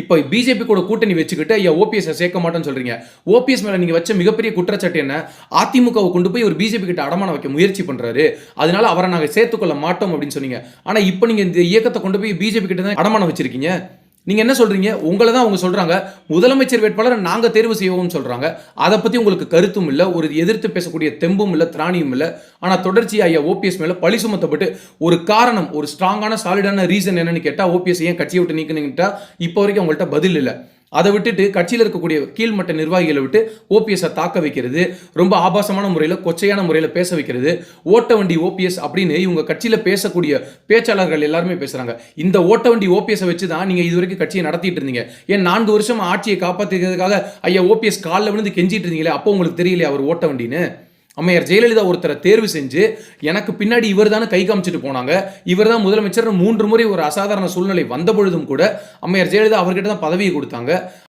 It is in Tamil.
இப்போ பிஜேபி கூட கூட்டணி வச்சுக்கிட்டு ஐயா ஓபிஎஸ் சேர்க்க மாட்டேன்னு சொல்றீங்க. ஓபிஎஸ் மேல நீங்க வச்ச மிகப்பெரிய குற்றச்சாட்டு என்ன? அதிமுகவை கொண்டு போய் ஒரு பிஜேபி கிட்ட அடமானம் வைக்க முயற்சி பண்றாரு. அதனால அவரை நாங்க சேர்த்துக்கொள்ள மாட்டோம் அப்படின்னு சொன்னீங்க. ஆனா இப்போ நீங்க இந்த இயக்கத்தை கொண்டு போய் பிஜேபி கிட்ட தான் அடமானம் வச்சிருக்கீங்க. நீங்க என்ன சொல்றீங்க? உங்களை தான் அவங்க சொல்றாங்க. முதலமைச்சர் வேட்பாளரை நாங்க தேர்வு செய்வோம்னு சொல்றாங்க. அதை பத்தி உங்களுக்கு கருத்தும் இல்ல ஒரு எதிர்த்து பேசக்கூடிய தெம்பும் இல்ல திராணியும் இல்ல. ஆனா தொடர்ச்சியா ஐயா ஓபிஎஸ் மேல பழி சுமத்தப்பட்டு ஒரு காரணம் ஒரு ஸ்ட்ராங்கான சாலிடான ரீசன் என்னன்னு கேட்டா ஓபிஎஸ் ஏன் கட்சியை விட்டு நீக்கினீங்கட்டா இப்போ வரைக்கும் அவங்கள்ட்ட பதில் இல்லை. அதை விட்டுட்டு கட்சியில் இருக்கக்கூடிய கீழ்மட்ட நிர்வாகிகளை விட்டு ஓபிஎஸ்ஸை தாக்க வைக்கிறது ரொம்ப ஆபாசமான முறையில் கொச்சையான முறையில் பேச வைக்கிறது ஓட்ட வண்டி ஓபிஎஸ் அப்படின்னு இவங்க கட்சியில் பேசக்கூடிய பேச்சாளர்கள் எல்லாருமே பேசுகிறாங்க இந்த ஓட்ட வண்டி ஓபிஎஸ்ஸை வச்சு தான் நீங்கள் இது வரைக்கும் கட்சியை நடத்திட்டு இருந்தீங்க. ஏன் நான்கு வருஷம் ஆட்சியை காப்பாற்றிக்கிறதுக்காக ஐயா ஓபிஎஸ் காலில் விழுந்து கெஞ்சிட்டு இருந்தீங்களே அப்போ உங்களுக்கு தெரியலையா அவர் ஓட்ட வண்டின்னு? அம்மையார் ஜெயலலிதா ஒருத்தரை தேர்வு செஞ்சு எனக்கு பின்னாடி இவர் தானே கை காமிச்சிட்டு போனாங்க. இவர் தான் முதலமைச்சர் மூன்று முறை ஒரு அசாதாரண சூழ்நிலை வந்த பொழுதும் கூட அம்மையார் ஜெயலலிதா அவர்கிட்ட தான் பதவியை கொடுத்தாங்க.